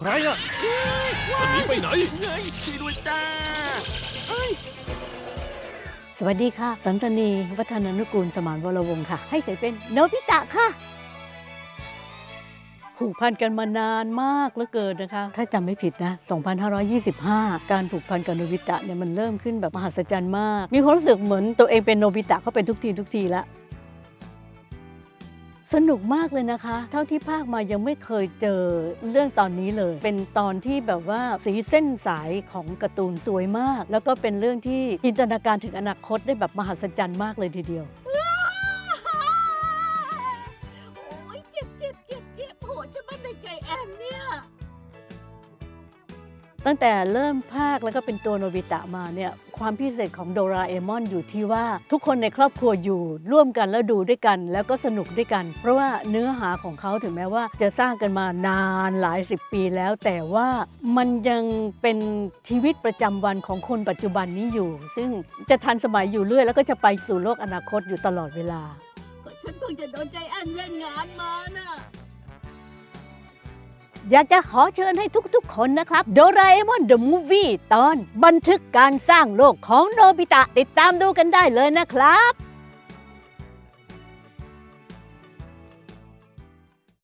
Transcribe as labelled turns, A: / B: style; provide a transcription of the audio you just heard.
A: ใครอะจะหนีไปไหน
B: เฮ้ยช่วยด้วยจ้า
C: สวัสดีค่ะ สันตนีวัฒนานุกูลสมานวรวงศ์ค่ะ ให้เสร็จเป็นโนบิตะค่ะ ผูกพันกันมานานมากเหลือเกินนะคะ ถ้าจำไม่ผิดนะ 2525 การผูกพันกับโนบิตะเนี่ยมันเริ่มขึ้นแบบมหัศจรรย์มาก มีความรู้สึกเหมือนตัวเองเป็นโนบิตะเขาเป็นทุกทีทุกทีละ สนุกมากเลยนะคะ เท่าที่ภาคมายังไม่เคยเจอเรื่องตอนนี้เลย เป็นตอนที่แบบว่าสีเส้นสายของการ์ตูนสวยมาก แล้วก็เป็นเรื่องที่จินตนาการถึงอนาคตได้แบบมหัศจรรย์มากเลยทีเดียว
D: โอ้ยเจ็บเจ็บเจ็บเจ็บโหจะมันในใจแอนเนี่ย
C: ตั้งแต่เริ่มภาคแล้วก็เป็นตัวโนบิตะมาเนี่ยความพิเศษของโดราเอมอนอยู่ที่ว่า ทุกคนในครอบครัวอยู่ร่วมกันแล้วดูด้วยกัน แล้วก็สนุกด้วยกัน เพราะว่าเนื้อหาของเขาถึงแม้ว่าจะสร้างกันมานานหลายสิบปีแล้ว แต่ว่ามันยังเป็นชีวิตประจำวันของคนปัจจุบันนี้อยู่ ซึ่งจะทันสมัยอยู่เรื่อย แล้วก็จะไปสู่โลกอนาคตอยู่ตลอดเวลา
D: ก็ฉันเพิ่งจะโดนใจแอนเล่นงานมาน่ะ
C: อยากจะขอเชิญให้ทุกๆ คนนะครับโดราเอมอนเดอะมูฟวี่ตอนบันทึกการสร้างโลกของโนบิตะติดตามดูกันได้เลยนะครับ